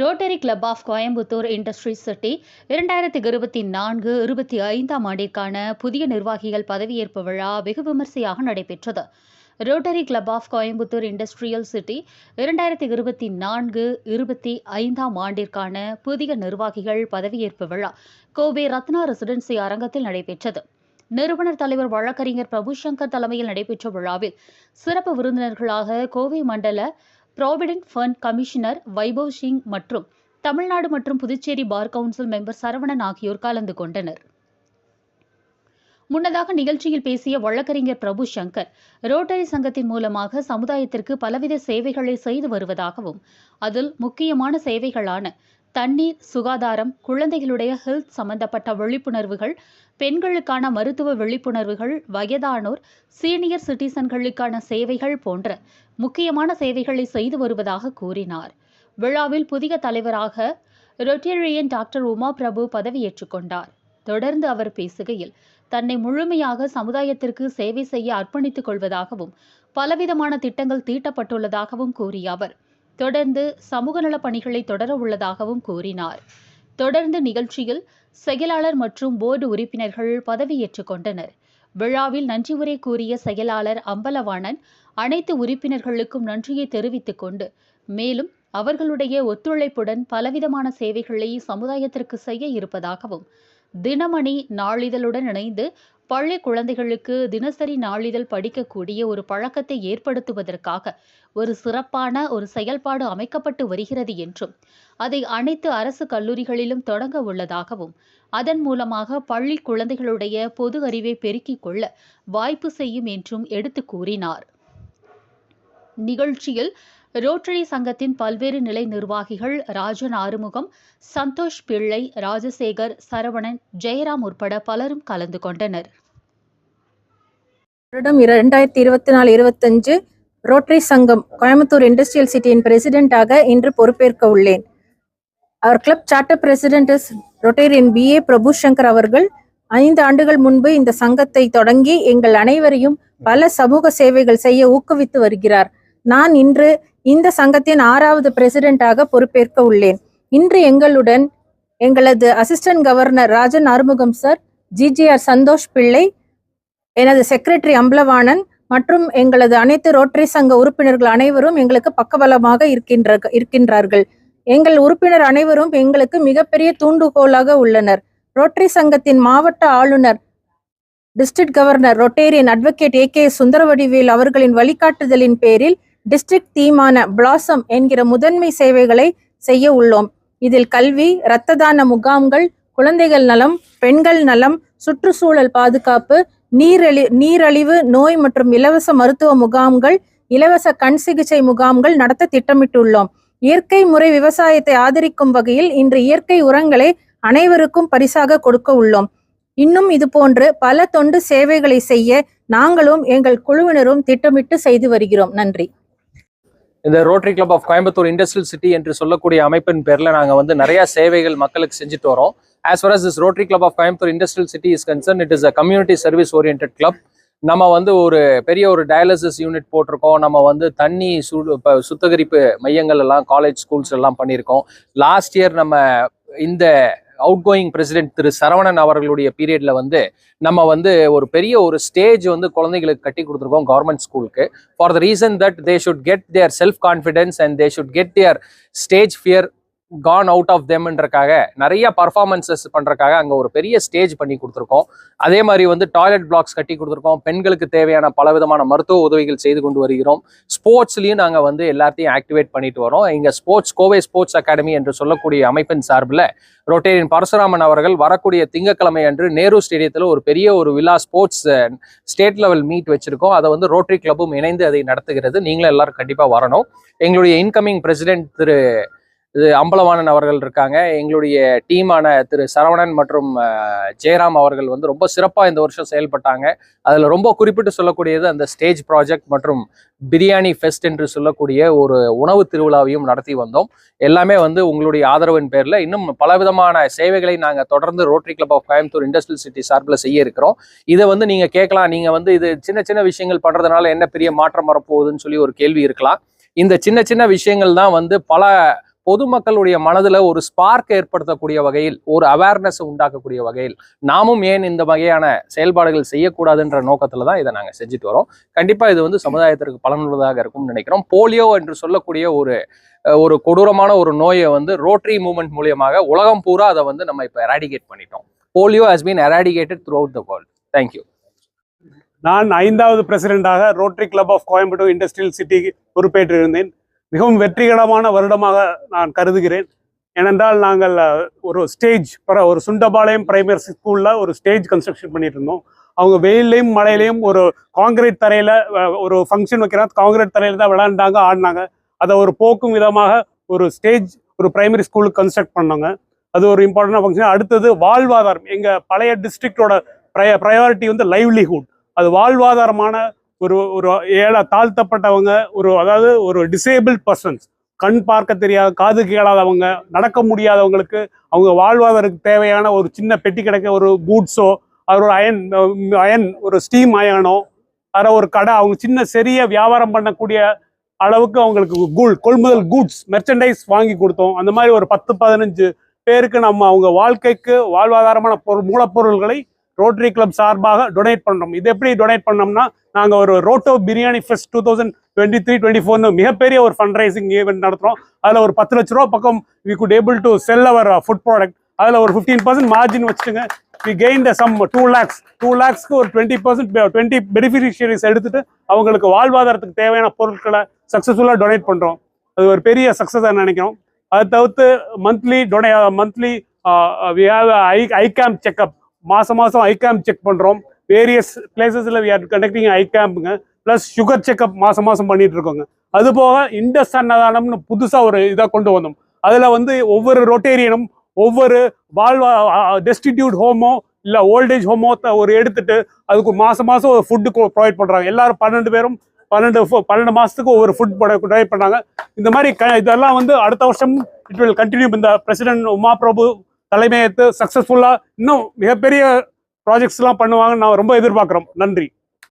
Rotary Club of Coimbatore Industry City இரண்டாயிரத்தி இருபத்தி நான்கு இருபத்தி ஐந்தாம் ஆண்டிற்கான புதிய நிர்வாகிகள் பதவியேற்பு விழா வெகு விமர்சையாக நடைபெற்றது. Rotary Club of Coimbatore Industrial City இரண்டாயிரத்தி இருபத்தி நான்கு இருபத்தி ஐந்தாம் ஆண்டிற்கான புதிய நிர்வாகிகள் பதவியேற்பு விழா கோவை ரத்னா ரெசிடென்சி அரங்கத்தில் நடைபெற்றது. நிறுவனர் தலைவர் வழக்கறிஞர் பிரபு சங்கர் தலைமையில் நடைபெற்ற விழாவில் சிறப்பு விருந்தினர்களாக கோவை மண்டல provident fund commissioner Vaibhav Singh மற்றும் தமிழ்நாடு மற்றும் Puducherry bar council member Saravanan ஆகியோர் கலந்து கொண்டனர். முன்னதாக நிகழ்ச்சியில் பேசிய வழக்கறிஞர் பிரபு சங்கர் ரோட்டரி சங்கத்தின் மூலமாக சமுதாயத்திற்கு பலவித சேவைகளை செய்து வருவதாகவும் அதில் முக்கியமான சேவைகளான தண்ணீர் சுகாதாரம் குழந்தைகளுடைய ஹெல்த் சம்பந்தப்பட்ட விழிப்புணர்வுகள் பெண்களுக்கான மருத்துவ விழிப்புணர்வுகள் வயதானோர் சீனியர் சிட்டிசன்களுக்கான சேவைகள் போன்ற முக்கியமான சேவைகளை செய்து வருவதாக கூறினார். விழாவில் புதிய தலைவராக ரொட்டேரியன் டாக்டர் உமா பிரபு பதவியேற்றுக் கொண்டார். தொடர்ந்து அவர் பேசுகையில் தன்னை முழுமையாக சமுதாயத்திற்கு சேவை செய்ய அர்ப்பணித்துக் கொள்வதாகவும் பலவிதமான திட்டங்கள் தீட்டப்பட்டுள்ளதாகவும் கூறிய அவர் தொடர்ந்து சமூக நலப் பணிகளை தொடர உள்ளதாகவும் கூறினார். தொடர்ந்து நிகழ்ச்சியில் செயலாளர் மற்றும் போர்டு உறுப்பினர்கள் பதவியேற்றுக் கொண்டனர். விழாவில் நன்றி உரை கூறிய செயலாளர் அம்பலவாணன் அனைத்து உறுப்பினர்களுக்கும் நன்றியை தெரிவித்துக் கொண்டு மேலும் அவர்களுடைய ஒத்துழைப்புடன் பலவிதமான சேவைகளை சமுதாயத்திற்கு செய்ய இருப்பதாகவும் தினமணி நாளிதழுடன் இணைந்து பள்ளி குழந்தைகளுக்கு தினசரி நாளிதழ் படிக்கக்கூடிய ஒரு பழக்கத்தை ஏற்படுத்துவதற்காக ஒரு சிறப்பான ஒரு செயல்பாடு அமைக்கப்பட்டு வருகிறது என்றும் அதை அனைத்து அரசு கல்லூரிகளிலும் தொடங்க உள்ளதாகவும் அதன் மூலமாக பள்ளி குழந்தைகளுடைய பொது அறிவை பெருக்கிக் கொள்ள வாய்ப்பு செய்யும் என்றும் எடுத்து கூறினார். நிகழ்ச்சியில் ரோட்டரி சங்கத்தின் பல்வேறு நிலை நிர்வாகிகள் ராஜன் ஆறுமுகம் சந்தோஷ் பிள்ளை ராஜசேகர் சரவணன் ஜெயராம் உட்பட பலரும் கலந்து கொண்டனர். வருடம் இரண்டாயிரத்தி இருபத்தி நாலு இருபத்தஞ்சு ரோட்டரி சங்கம் கோயம்புத்தூர் இண்டஸ்ட்ரியல் சிட்டியின் பிரசிடென்டாக இன்று பொறுப்பேற்க உள்ளேன். அவர் club charter president is Rotarian P. A. Prabhu Shankar அவர்கள் ஐந்து ஆண்டுகள் முன்பு இந்த சங்கத்தை தொடங்கி எங்கள் அனைவரையும் பல சமூக சேவைகள் செய்ய ஊக்குவித்து வருகிறார். நான் இன்று இந்த சங்கத்தின் ஆறாவது பிரசிடென்ட்டாக பொறுப்பேற்க உள்ளேன். இன்று எங்களுடன் எங்களது assistant governor Rajan Arumugam sir GGR Santhosh Pillai எனது செக்ரட்டரி அம்பலவாணன் மற்றும் எங்களது அனைத்து ரோட்டரி சங்க உறுப்பினர்கள் அனைவரும் எங்களுக்கு பக்கபலமாக இருக்கின்ற இருக்கின்றார்கள். எங்கள் உறுப்பினர் அனைவரும் எங்களுக்கு மிகப்பெரிய தூண்டுகோலாக உள்ளனர். ரோட்டரி சங்கத்தின் மாவட்ட ஆளுநர் district governor Rotarian advocate A K Sundaravadivel அவர்களின் வழிகாட்டுதலின் பேரில் டிஸ்ட்ரிக்ட் தீமான பிளாசம் என்கிற முதன்மை சேவைகளை செய்ய உள்ளோம். இதில் கல்வி இரத்த தான முகாம்கள் குழந்தைகள் நலம் பெண்கள் நலம் சுற்றுச்சூழல் பாதுகாப்பு நீரழி நீரழிவு நோய் மற்றும் இலவச மருத்துவ முகாம்கள் இலவச கண் சிகிச்சை முகாம்கள் நடத்த திட்டமிட்டுள்ளோம். இயற்கை முறை விவசாயத்தை ஆதரிக்கும் வகையில் இன்று இயற்கை உரங்களை அனைவருக்கும் பரிசாக கொடுக்க உள்ளோம். இன்னும் இது போன்று பல தொண்டு சேவைகளை செய்ய நாங்களும் எங்கள் குழுவினரும் திட்டமிட்டு செய்து வருகிறோம். நன்றி. இந்த Rotary Club of Coimbatore Industrial City என்று சொல்லக்கூடிய அமைப்பின் பேரில் நாங்கள் வந்து நிறையா சேவைகள் மக்களுக்கு செஞ்சுட்டு வரோம். As far as this Rotary Club of Coimbatore Industrial City is concern it is a community service orient club நம்ம வந்து ஒரு பெரிய ஒரு டயாலிசிஸ் யூனிட் போட்டிருக்கோம். நம்ம வந்து தண்ணி சு இப்போ சுத்திகரிப்பு மையங்கள் எல்லாம் காலேஜ் ஸ்கூல்ஸ் எல்லாம் பண்ணியிருக்கோம். லாஸ்ட் இயர் நம்ம இந்த out going president Thiru Saravanan அவர்களுடைய பீரியட்ல வந்து நம்ம வந்து ஒரு பெரிய ஒரு ஸ்டேஜ் வந்து குழந்தைகளுக்கு கட்டி கொடுத்துருக்கோம் கவர்மெண்ட் ஸ்கூலுக்கு for the reason that they should get their self confidence and they should get their stage fear gone out of தெம்ன்றக்காக நிறைய பர்ஃபார்மன்சஸ் பண்ணுறக்காக அங்கே ஒரு பெரிய ஸ்டேஜ் பண்ணி கொடுத்துருக்கோம். அதே மாதிரி வந்து டாய்லெட் பிளாக்ஸ் கட்டி கொடுத்துருக்கோம். பெண்களுக்கு தேவையான பல விதமான மருத்துவ உதவிகள் செய்து கொண்டு வருகிறோம். ஸ்போர்ட்ஸ்லையும் நாங்கள் வந்து எல்லாத்தையும் ஆக்டிவேட் பண்ணிட்டு வரோம். இங்கே ஸ்போர்ட்ஸ் கோவை ஸ்போர்ட்ஸ் அகாடமி என்று சொல்லக்கூடிய அமைப்பின் சார்பில் ரொட்டேரியன் பரசுராமன் அவர்கள் வரக்கூடிய திங்கக்கிழமை அன்று நேரு ஸ்டேடியத்தில் ஒரு பெரிய ஒரு விழா ஸ்போர்ட்ஸ் ஸ்டேட் லெவல் மீட் வச்சிருக்கோம். அதை வந்து ரோட்டரி கிளப்பும் இணைந்து அதை நடத்துகிறது. நீங்களும் எல்லாரும் கண்டிப்பாக வரணும். எங்களுடைய இன்கமிங் பிரசிடென்ட் திரு இது அம்பலவாணன் அவர்கள் இருக்காங்க. எங்களுடைய டீமான திரு சரவணன் மற்றும் ஜெயராம் அவர்கள் வந்து ரொம்ப சிறப்பாக இந்த வருஷம் செயல்பட்டாங்க. அதில் ரொம்ப குறிப்பிட்டு சொல்லக்கூடியது அந்த ஸ்டேஜ் ப்ராஜெக்ட் மற்றும் பிரியாணி ஃபெஸ்ட் என்று சொல்லக்கூடிய ஒரு உணவு திருவிழாவையும் நடத்தி வந்தோம். எல்லாமே வந்து உங்களுடைய ஆதரவின் பேரில் இன்னும் பலவிதமான சேவைகளை நாங்கள் தொடர்ந்து Rotary Club of Coimbatore Industrial City சார்பில் செய்ய இருக்கிறோம். இதை வந்து நீங்கள் கேட்கலாம். நீங்கள் வந்து இது சின்ன சின்ன விஷயங்கள் பண்ணுறதுனால என்ன பெரிய மாற்றம் வரப்போகுதுன்னு சொல்லி ஒரு கேள்வி இருக்கலாம். இந்த சின்ன சின்ன விஷயங்கள் தான் வந்து பல பொதுமக்களுடைய மனதுல ஒரு ஸ்பார்க் ஏற்படுத்தக்கூடிய வகையில் ஒரு அவேர்னஸ் உண்டாக்கக்கூடிய வகையில் நாமும் ஏன் இந்த வகையான செயல்பாடுகள் செய்யக்கூடாதுன்ற நோக்கத்துல தான் இதை நாங்கள் செஞ்சுட்டு வரோம். கண்டிப்பா இது வந்து சமுதாயத்திற்கு பலனுள்ளதாக இருக்கும்னு நினைக்கிறோம். போலியோ என்று சொல்லக்கூடிய ஒரு ஒரு கொடூரமான ஒரு நோயை வந்து ரோட்டரி மூமெண்ட் மூலியமாக உலகம் பூரா அதை வந்து நம்ம இப்போ எராடிகேட் பண்ணிட்டோம். Polio has been eradicated throughout the world thank you நான் ஐந்தாவது பிரசிடென்டாக Rotary Club of Coimbatore Industrial City பொறுப்பேற்றிருந்தேன். மிகவும் வெற்றிகரமான வருடமாக நான் கருதுகிறேன். ஏனென்றால் நாங்கள் ஒரு ஸ்டேஜ் ஒரு சுண்டபாளையம் பிரைமரி ஸ்கூலில் ஒரு ஸ்டேஜ் கன்ஸ்ட்ரக்ஷன் பண்ணிட்டு இருந்தோம் அவங்க வெயிலையும் மழையிலையும் ஒரு காங்கிரீட் தரையில் ஒரு ஃபங்க்ஷன் வைக்கிறாங்க காங்கிரீட் தரையில் தான் விளாண்டாங்க ஆடினாங்க. அதை ஒரு போக்கும் விதமாக ஒரு ஸ்டேஜ் ஒரு பிரைமரி ஸ்கூலுக்கு கன்ஸ்ட்ரக்ட் பண்ணாங்க. அது ஒரு இம்பார்ட்டண்டான ஃபங்க்ஷன் அடுத்தது வாழ்வாதாரம். எங்கள் பழைய டிஸ்ட்ரிக்டோட ப்ரைய ப்ரையாரிட்டி வந்து லைவ்லிஹுட் அது வாழ்வாதாரமான ஒரு ஒரு ஏழை தாழ்த்தப்பட்டவங்க ஒரு அதாவது ஒரு டிசேபிள் பர்சன்ஸ் கண் பார்க்க தெரியாத காது கேளாதவங்க நடக்க முடியாதவங்களுக்கு அவங்க வாழ்வாதாரத்துக்கு தேவையான ஒரு சின்ன பெட்டி கிடைக்க ஒரு கூட்ஸோ அது ஒரு அயன் அயன் ஒரு ஸ்டீம் அயனோ அதில் ஒரு கடை அவங்க சின்ன சிறிய வியாபாரம் பண்ணக்கூடிய அளவுக்கு அவங்களுக்கு கூல் கொள்முதல் கூட்ஸ் மெர்ச்சன்டைஸ் வாங்கி கொடுத்தோம். அந்த மாதிரி ஒரு பத்து பதினஞ்சு பேருக்கு நம்ம அவங்க வாழ்க்கைக்கு வாழ்வாதாரமான பொருள் மூலப்பொருள்களை ரோட்டரி கிளப் சார்பாக டொனேட் பண்ணுறோம் இது எப்படி டொனேட் பண்ணோம்னா நாங்கள் ஒரு roto biryani fest two thousand twenty three twenty ஃபோர்னு மிகப்பெரிய ஒரு ஃபண்ட் ரைசிங் ஈவெண்ட் நடத்துகிறோம் அதில் ஒரு பத்து லட்ச ரூபா பக்கம் we could able to sell our food product அதில் ஒரு fifteen percent margin வச்சுட்டுங்க we gain some two lakhs two லேக்ஸ்க்கு ஒரு டுவெண்ட்டி பர்சன்ட் டுவெண்ட்டி பெனிஃபிஷியரிஸ் எடுத்துட்டு அவங்களுக்கு வாழ்வாதாரத்துக்கு தேவையான பொருட்களை சக்ஸஸ்ஃபுல்லாக டொனேட் பண்ணுறோம் அது ஒரு பெரிய சக்ஸஸாக நினைக்கிறோம். அதை தவிர்த்து monthly டொனே monthly we have eye eye camp checkup மாதம் மாதம் ஐ கேம்ப் செக் பண்ணுறோம் வேரியஸ் பிளேசஸில் வி ஆர் கண்டக்டிங் ஐ கேம்புங்க ப்ளஸ் சுகர் செக்அப் மாதம் மாதம் பண்ணிட்டு இருக்கோங்க. அது போக இண்டஸ் அன்னதானம்னு புதுசாக ஒரு இதாக கொண்டு வந்தோம். அதில் வந்து ஒவ்வொரு ரொட்டேரியனும் ஒவ்வொரு வாழ்வா டெஸ்டிடியூட் ஹோமோ இல்லை ஓல்டேஜ் ஹோமோ ஒரு எடுத்துட்டு அதுக்கு மாதம் மாதம் ஒரு ஃபுட்டு ப்ரொவைட் பண்ணுறாங்க எல்லாரும் பன்னெண்டு பேரும் பன்னெண்டு பன்னெண்டு மாதத்துக்கு ஒவ்வொரு ஃபுட் ப்ரொவைட் பண்ணாங்க இந்த மாதிரி க இதெல்லாம் வந்து அடுத்த வருஷம் இட் வில் கண்டினியூ இந்த பிரசிடென்ட் உமா பிரபு தலைமையேற்று சக்ஸஸ்ஃபுல்லாக இன்னும் மிகப்பெரிய ப்ராஜெக்ட்ஸ்லாம் பண்ணுவாங்கன்னு நான் ரொம்ப எதிர்பார்க்குறோம். நன்றி.